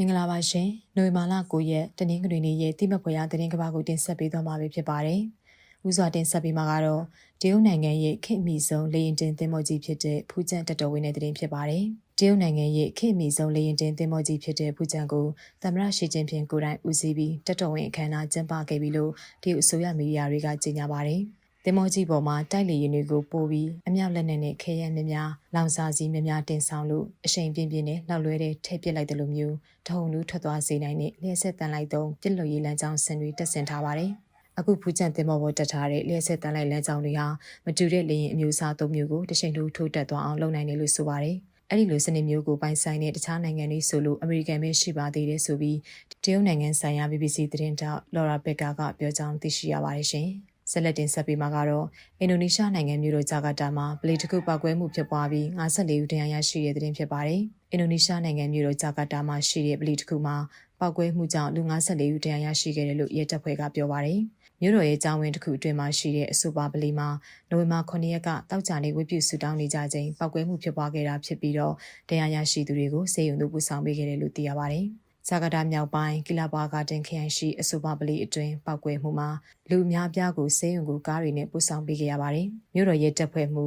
မင်္ဂလာပါရှင်။နိုဝင်ဘာလ9ရက်တနင်္ဂနွေနေ့ရဲ့တိမတ်ဖွယ်ရာသတင်းကဘာကိုတင်ဆက်ပေးသွားမှာဖြစ်ပါတယ်။ဦးစွာတင်ဆက်ပေးမှာကတော့တရုတ်နိုင်ငံရဲ့ခေတ်မီဆုံးလေရင်တင်သင်္ဘောကြီးဖြစ်တဲ့ဖူးကျန်တက်တော်ဝင်းတဲ့သတင်းဖြစ်ပါတယ်။တရုတ်နိုင်ငံရဲ့ခေတ်မီဆုံးလေရင်တင်သင်္ဘောကြီးဖြစ်တဲ့ဖူးကျန်ကိုသမရရှိချင်းဖြင့်ကိုယ်တိုင်ဦးစီးပြီးတက်တော်ဝင်းအခမ်းအနားကျင်းပခဲ့ပြီလို့တရုတ်အစိုးရမီဒီယာတွေကကြေညာပါတယ်။ တင်မောကြီးပေါ်မှာတိုက်လေရင်တွေကိုပို့ပြီးအမြောက်လက်နက်နဲ့ခဲရန်များများလောင်စာစီများများတင်ဆောင်လို့အရှိန်ပြင်းပြင်းနဲ့လောက်လွဲတဲ့ထည့်ပစ်လိုက်တယ်လို့မျိုးထုံလူထွက်သွားစေနိုင်တဲ့လျှက်ဆက်တန်လိုက်သောပြစ်လွတ်ရေးလမ်းကြောင်းဆင်တွေတက်ဆင်ထားပါတယ်။အခုဖူးချန်တင်မောပေါ်တက်ထားတဲ့လျှက်ဆက်တန်လိုက်လမ်းကြောင်းတွေဟာမတူတဲ့လေရင်အမျိုးအစားသုံးမျိုးကိုတချိန်တူထိုးတက်သွားအောင်လုပ်နိုင်တယ်လို့ဆိုပါတယ်။အဲ့ဒီလိုစနစ်မျိုးကိုပိုင်ဆိုင်တဲ့တခြားနိုင်ငံတွေဆိုလို့အမေရိကန်ပဲရှိပါသေးတယ်ဆိုပြီးတရုတ်နိုင်ငံဆိုင်ရာ BBC သတင်းတောက် Laura Becker ကပြောကြောင်းသိရှိရပါတယ်ရှင်။ ဆက်လက်တင်ဆက်ပေးမှာကတော့အင်ဒိုနီးရှားနိုင်ငံမြို့တော်ဂျာကာတာမှာပလေတခုပောက်ကွဲမှုဖြစ်ပွားပြီး54ဦးဒဏ်ရာရရှိတဲ့တဲ့ဖြစ်ပါတယ်။အင်ဒိုနီးရှားနိုင်ငံမြို့တော်ဂျာကာတာမှာရှိတဲ့ပလေတခုမှာပောက်ကွဲမှုကြောင့်လူ54ဦးဒဏ်ရာရရှိခဲ့တယ်လို့ရဲတပ်ဖွဲ့ကပြောပါတယ်။မြို့တော်ရဲ့ကျောင်းဝင်းတစ်ခုအတွင်းမှာရှိတဲ့အဆိုပါပလီမှာနိုဝင်ဘာ9ရက်ကတောက်ကြနေဝိပုဆူတောင်းနေကြချိန်ပောက်ကွဲမှုဖြစ်ပွားခဲ့တာဖြစ်ပြီးတော့တရားရရှိသူတွေကိုစေယုံတို့ပူဆောင်ပေးခဲ့တယ်လို့သိရပါတယ်။ ဇာကတာမြောက်ပိုင်းကီလာဘာဂါတင်ခရိုင်ရှိအဆိုပါပလီအတွင်းပောက်ကွဲမှုမှာလူအများပြားကိုစေယုံကိုကားတွေနဲ့ပို့ဆောင်ပေးခဲ့ရပါတယ်။မြို့တော်ရဲတပ်ဖွဲ့မှု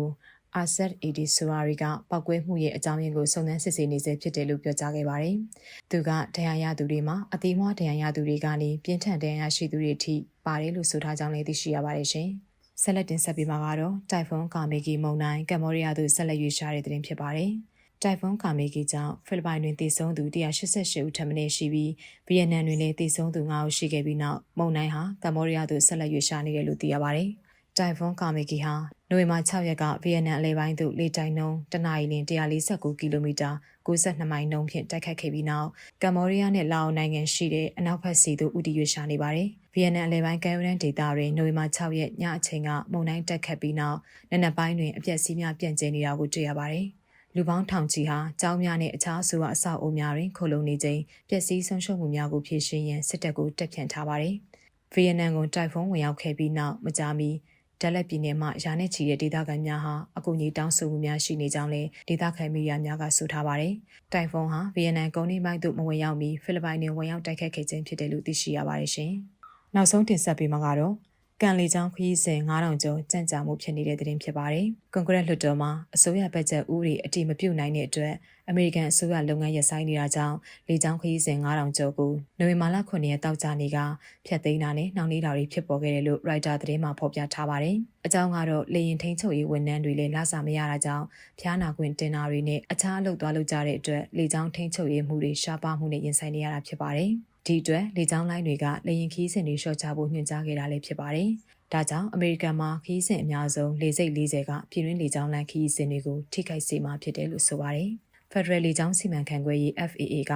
အာဆတ်အီဒီဆိုရာရီကပောက်ကွဲမှုရဲ့အကြောင်းရင်းကိုစုံစမ်းစစ်ဆေးနေဆဲဖြစ်တယ်လို့ပြောကြားခဲ့ပါတယ်။သူကတရားရသူတွေမှာအသေးမွားတရားရသူတွေကနေပြင်းထန်တရားရရှိသူတွေအထိပါတယ်လို့ဆိုထားကြောင်းလည်းသိရှိရပါတယ်ရှင်။ဆက်လက်တင်ဆက်ပေးမှာကတော့တိုင်ဖွန်ကာမီဂီမုန်တိုင်းကမ္ဘောဒီးယားသို့ဆက်လက်ရွေ့ရှားတဲ့သတင်းဖြစ်ပါတယ်။ တိုင်ဖွန်ကာမေဂီကြောင့်ဖိလစ်ပိုင်တွင်တည်ဆုံသူ188ဦးထပ်မံရှိပြီးဗီယက်နမ်တွင်လည်းတည်ဆုံသူ9ဦးရှိခဲ့ပြီးနောက်မုန်တိုင်းဟာကမ္ဘောဒီးယားသို့ဆက်လက်ရွေ့ရှားနေတယ်လို့သိရပါတယ်။တိုင်ဖွန်ကာမေဂီဟာနိုဝင်ဘာ6ရက်ကဗီယက်နမ်အလဲပိုင်းသို့လေတိုက်နှုန်းတနအီလ149ကီလိုမီတာ62မိုင်နှုန်းဖြင့်တိုက်ခတ်ခဲ့ပြီးနောက်ကမ္ဘောဒီးယားနဲ့လာအိုနိုင်ငံရှိတဲ့အနောက်ဘက်စီသို့ဥတီရွေ့ရှားနေပါတယ်။ဗီယက်နမ်အလဲပိုင်းကမ်းရိုးတန်းဒေသတွင်နိုဝင်ဘာ6ရက်ညအချိန်ကမုန်တိုင်းတက်ခတ်ပြီးနောက်နနက်ပိုင်းတွင်အပြက်စီးများပြန့်ကျဲနေတာကိုတွေ့ရပါတယ်။ လူပေါင်းထောင်ချီဟာကျောင်းများနဲ့အခြားအစိုးရအဆောက်အအုံများတွင်ခိုလုံနေချိန်ပျက်စီးဆုံးရှုံးမှုများကိုဖြေရှင်းရန်စစ်တပ်ကိုတက်ပြန်ထားပါတယ်။ဗီယက်နမ်ကိုတိုင်ဖုန်းဝင်ရောက်ခဲ့ပြီးနောက်မကြာမီဒက်လက်ပြည်နယ်မှာရာနဲ့ချီတဲ့ဒေသခံများဟာအကူအညီတောင်းဆိုမှုများရှိနေကြောင်းလည်းဒေသခံမီဒီယာများကဆိုထားပါတယ်။တိုင်ဖုန်းဟာဗီယက်နမ်ကုန်းနှင်းပိုင်းသို့မဝင်ရောက်မီဖိလစ်ပိုင်တွင်ဝင်ရောက်တိုက်ခတ်ခဲ့ခြင်းဖြစ်တယ်လို့သိရှိရပါတယ်ရှင်။နောက်ဆုံးတင်ဆက်ပေးမှာကတော့ ကန်လီချောင်းခရီးစဉ်9000ကျော်ကြန့်ကြာမှုဖြစ်နေတဲ့တဲ့တင်ဖြစ်ပါတယ်။ကွန်ဂရက်လွှတ်တော်မှာအစိုးရဘတ်ဂျက်ဥပဒေအတိမပြုတ်နိုင်တဲ့အတွက်အမေရိကန်အစိုးရလုပ်ငန်းရပ်ဆိုင်းနေတာကြောင့်လေချောင်းခရီးစဉ်9000ကျော်ကိုနိုဝင်ဘာလ9ရက်တောက်ကြနေကဖျက်သိမ်းတာနဲ့နှောင့်နှေးတာတွေဖြစ်ပေါ်ခဲ့တယ်လို့ Writer သတင်းမှာဖော်ပြထားပါတယ်။အကြောင်းကတော့လေရင်ထိန်ချုပ်ရေးဝန်ထမ်းတွေလည်းလစာမရတာကြောင့်ဖျားနာခွင့်တင်တာတွေနဲ့အခြားအလုပ်သွားလုပ်ကြတဲ့အတွက်လေချောင်းထိန်ချုပ်ရေးမှုတွေရှားပါမှုနဲ့ရင်ဆိုင်နေရတာဖြစ်ပါတယ်။ ဒီအတွက်လေကြောင်းလိုင်းတွေကလေရင်ခီးစဉ်တွေလျှော့ချဖို့ညွှန်ကြားခဲ့တာလည်းဖြစ်ပါတယ်။ဒါကြောင့်အမေရိကန်မှာခီးစဉ်အများဆုံးလေစိတ်40ကပြည်တွင်းလေကြောင်းလိုင်းခီးစဉ်တွေကိုထိခိုက်စေမှာဖြစ်တယ်လို့ဆိုပါတယ်။ Federal လေကြောင်းစီမံခန့်ခွဲရေး FAA က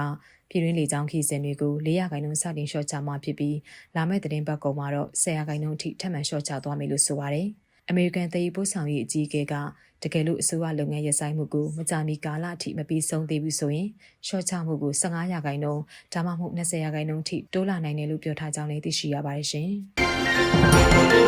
ပြည်တွင်းလေကြောင်းခီးစဉ်တွေကို400ခိုင်နှုန်းစတင်လျှော့ချမှာဖြစ်ပြီးလာမယ့်သတင်းပတ်ကုန်မှာတော့1000ခိုင်နှုန်းအထိထပ်မံလျှော့ချသွားမယ်လို့ဆိုပါတယ်။ အမေရိကန်တည်ပို့ဆောင်ရေးအကြီးအကဲကတကယ်လို့အစိုးရလုပ်ငန်းရပ်ဆိုင်းမှုကိုမကြာမီကာလအထိမပြီးဆုံးသေးဘူးဆိုရင်ရှော့ချမှုကို15ရာခိုင်နှုန်းဒါမှမဟုတ်20ရာခိုင်နှုန်းထိတိုးလာနိုင်တယ်လို့ပြောထားကြောင်းလည်းသိရှိရပါတယ်ရှင်။